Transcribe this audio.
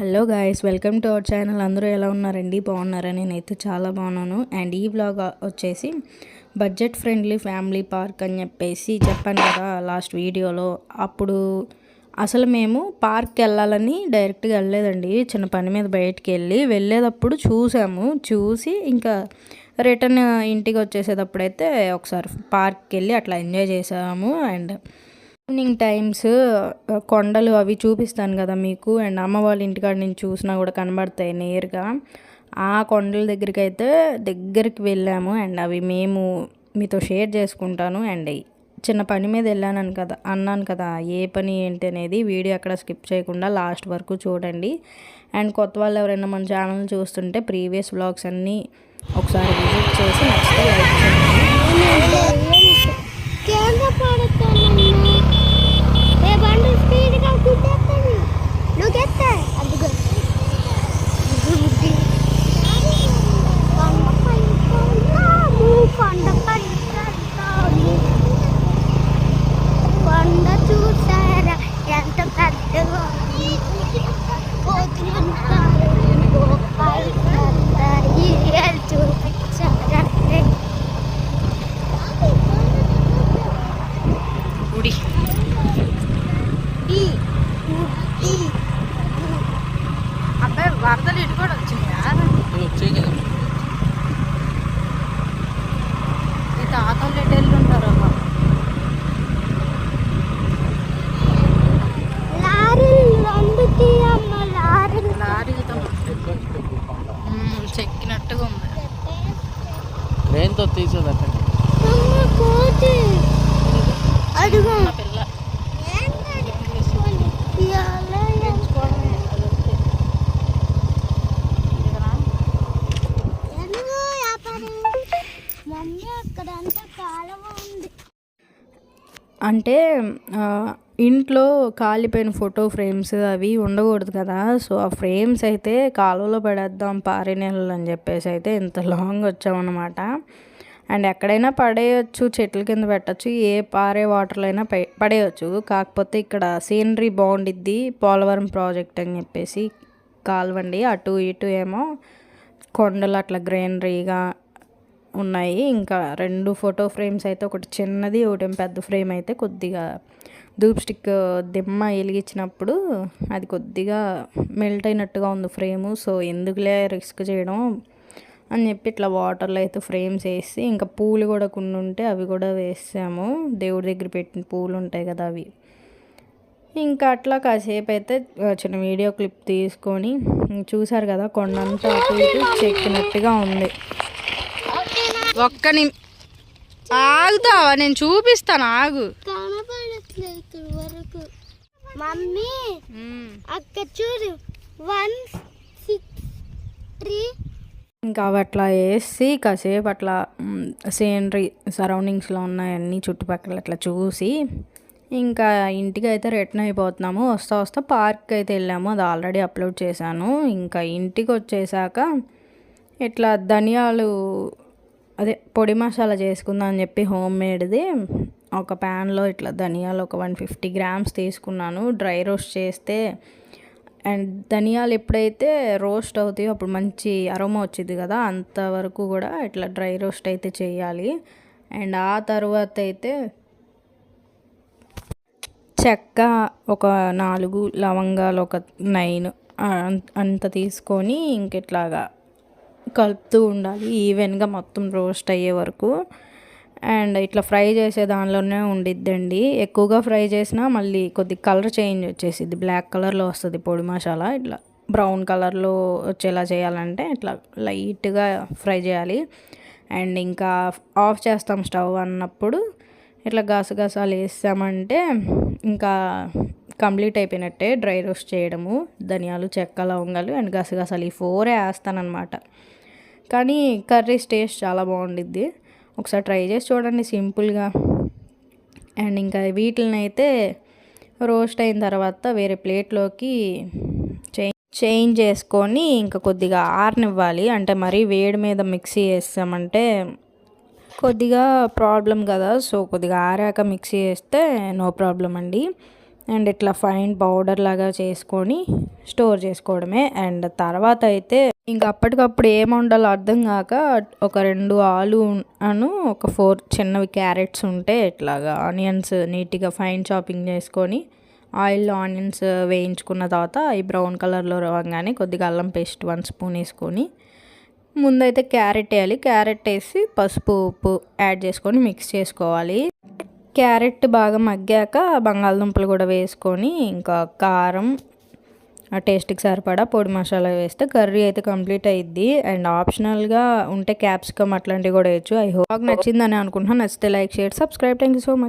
Hello guys welcome to our channel అందరూ ఎలా ఉన్నారండి? బాగున్నారా? నేనైతే చాలా బాగున్నాను. అండ్ ఈ బ్లాగ్ వచ్చేసి బడ్జెట్ ఫ్రెండ్లీ ఫ్యామిలీ పార్క్ అని చెప్పేసి చెప్పాను కదా లాస్ట్ వీడియోలో అప్పుడు అసలు మేము పార్క్కి వెళ్ళాలని డైరెక్ట్గా వెళ్ళలేదండి. చిన్న పని మీద బయటికి వెళ్ళి వెళ్ళేటప్పుడు చూసాము. చూసి ఇంకా రిటర్న్ ఇంటికి వచ్చేసేటప్పుడైతే ఒకసారి పార్క్కి వెళ్ళి అట్లా ఎంజాయ్ చేసాము. అండ్ ఈవినింగ్ టైమ్స్ కొండలు అవి చూపిస్తాను కదా మీకు. అండ్ అమ్మ వాళ్ళ ఇంటికాడ నుంచి చూసినా కూడా కనబడతాయి నేరుగా. ఆ కొండల దగ్గరికి అయితే దగ్గరికి వెళ్ళాము. అండ్ అవి మేము మీతో షేర్ చేసుకుంటాను. అండ్ చిన్న పని మీద వెళ్ళాను కదా అన్నాను కదా ఏ పని ఏంటి అనేది వీడియో అక్కడ స్కిప్ చేయకుండా లాస్ట్ వరకు చూడండి. అండ్ కొత్త వాళ్ళు ఎవరైనా మన ఛానల్ చూస్తుంటే ప్రీవియస్ బ్లాగ్స్ అన్నీ ఒకసారి విజిట్ చేసి నచ్చితే లైక్ చేయండి. గుడి అబ్బాయి వరదలు ఇటు కూడా వచ్చినాయా ఈ తాతలు ఎటు వెళ్ళి ఉంటారు చెక్కినట్టుగా ఉంది ట్రైన్తో తీసేదట అమ్మ కోతి అడుగు నా పిల్ల ఇయ్యాల ఎందుకు వ్యాపారం మమ్మీ అక్కడ అంతా కాలువ అంటే ఇంట్లో కాలిపోయిన ఫోటో ఫ్రేమ్స్ అవి ఉండకూడదు కదా. సో ఆ ఫ్రేమ్స్ అయితే కాలువలో పడేద్దాం పారే నీళ్ళు అని చెప్పేసి అయితే ఇంత లాంగ్ వచ్చామన్నమాట. అండ్ ఎక్కడైనా పడేయచ్చు చెట్ల కింద పెట్టచ్చు ఏ పారే వాటర్లో అయినా పడేయచ్చు. కాకపోతే ఇక్కడ సీనరీ బాగుండిద్ది పోలవరం ప్రాజెక్ట్ అని చెప్పేసి కాలువండి. అటు ఇటు ఏమో కొండలు అట్లా గ్రీనరీగా ఉన్నాయి. ఇంకా రెండు ఫోటో ఫ్రేమ్స్ అయితే ఒకటి చిన్నది ఒకటి పెద్ద ఫ్రేమ్ అయితే కొద్దిగా ధూప్ స్టిక్ దిమ్మ వెలిగించినప్పుడు అది కొద్దిగా మెల్ట్ అయినట్టుగా ఉంది ఫ్రేము. సో ఎందుకులే రిస్క్ చేయడం? అని చెప్పి ఇట్లా వాటర్లో అయితే ఫ్రేమ్స్ వేసి ఇంకా పూలు కూడా కొన్ని ఉంటే అవి కూడా వేసాము. దేవుడి దగ్గర పెట్టిన పూలు ఉంటాయి కదా అవి. ఇంకా అట్లా కాసేపు అయితే చిన్న వీడియో క్లిప్ తీసుకొని చూసారు కదా కొండంతా అటు ఇటు చెక్కినట్టుగా ఉంది. ఒక్క ని ఆగుతావా నేను చూపిస్తాను ఆగు. మమ్మీ అక్కడ చూడు వన్ సిక్స్ త్రీ ఇంకా అవి అట్లా వేసి కాసేపు అట్లా సీనరీ సరౌండింగ్స్లో ఉన్నాయన్నీ చుట్టుపక్కల అట్లా చూసి ఇంకా ఇంటికి అయితే రిటర్న్ అయిపోతున్నాము. వస్తా వస్తా పార్క్ అయితే వెళ్ళాము. అది ఆల్రెడీ అప్లోడ్ చేశాను. ఇంకా ఇంటికి వచ్చేసాక ఇట్లా ధనియాలు అదే పొడి మసాలా చేసుకుందాం అని చెప్పి హోమ్ మేడ్ది ఒక ప్యాన్లో ఇట్లా ధనియాలు ఒక వన్ ఫిఫ్టీ గ్రామ్స్ తీసుకున్నాను. డ్రై రోస్ట్ చేస్తే అండ్ ధనియాలు ఎప్పుడైతే రోస్ట్ అవుతాయో అప్పుడు మంచి అరోమా వచ్చింది కదా అంతవరకు కూడా ఇట్లా డ్రై రోస్ట్ అయితే చేయాలి. అండ్ ఆ తర్వాత అయితే చెక్క ఒక నాలుగు లవంగాలు ఒక నైన్ అంత తీసుకొని ఇంక ఇట్లాగా కలుపుతూ ఉండాలి. ఈవెన్గా మొత్తం రోస్ట్ అయ్యే వరకు. అండ్ ఇట్లా ఫ్రై చేసే దానిలోనే ఉండిద్దండి. ఎక్కువగా ఫ్రై చేసినా మళ్ళీ కొద్ది కలర్ చేంజ్ వచ్చేసిద్ది. బ్లాక్ కలర్లో వస్తుంది పొడి మసాలా. ఇట్లా బ్రౌన్ కలర్లో వచ్చేలా చేయాలంటే ఇట్లా లైట్గా ఫ్రై చేయాలి. అండ్ ఇంకా ఆఫ్ చేస్తాం స్టవ్ అన్నప్పుడు ఇట్లా గసగసాలు వేసామంటే ఇంకా కంప్లీట్ అయిపోయినట్టే డ్రై రోస్ట్ చేయడము ధనియాలు చెక్క లవంగాలు అండ్ గసగసాలు. ఈ ఫోరే వేస్తానమాట కానీ కర్రీస్ టేస్ట్ చాలా బాగుండిద్ది. ఒకసారి ట్రై చేసి చూడండి సింపుల్గా. అండ్ ఇంకా వీటిని అయితే రోస్ట్ అయిన తర్వాత వేరే ప్లేట్లోకి చేంజ్ చేంజ్ చేసుకొని ఇంకా కొద్దిగా ఆరనివ్వాలి. అంటే మరీ వేడి మీద మిక్సీ చేస్తామంటే కొద్దిగా ప్రాబ్లం కదా. సో కొద్దిగా ఆరాక మిక్సీ వేస్తే నో ప్రాబ్లం అండి. అండ్ ఇట్లా ఫైన్ పౌడర్ లాగా చేసుకొని స్టోర్ చేసుకోవడమే. అండ్ తర్వాత అయితే ఇంక అప్పటికప్పుడు ఏం వండాలో అర్థం కాక ఒక రెండు ఆలు అను ఒక ఫోర్ చిన్నవి క్యారెట్స్ ఉంటే ఇట్లాగా ఆనియన్స్ నీట్గా ఫైన్ చాపింగ్ చేసుకొని ఆయిల్లో ఆనియన్స్ వేయించుకున్న తర్వాత ఈ బ్రౌన్ కలర్లో రాగానే కొద్దిగా అల్లం పేస్ట్ వన్ స్పూన్ వేసుకొని ముందైతే క్యారెట్ వేయాలి. క్యారెట్ వేసి పసుపు ఉప్పు యాడ్ చేసుకొని మిక్స్ చేసుకోవాలి. క్యారెట్ బాగా మగ్గాక బంగాళదుంపలు కూడా వేసుకొని ఇంకా కారం ఆ టేస్ట్కి సరిపడా పొడి మసాలా వేస్తే కర్రీ అయితే కంప్లీట్ అయ్యిద్ది అండ్ ఆప్షనల్గా ఉంటే క్యాప్సికమ్ అట్లాంటివి కూడా వేయచ్చు. ఐ హోప్ నచ్చిందని అనుకుంటున్నాను నచ్చితే like share subscribe. Thank you so much.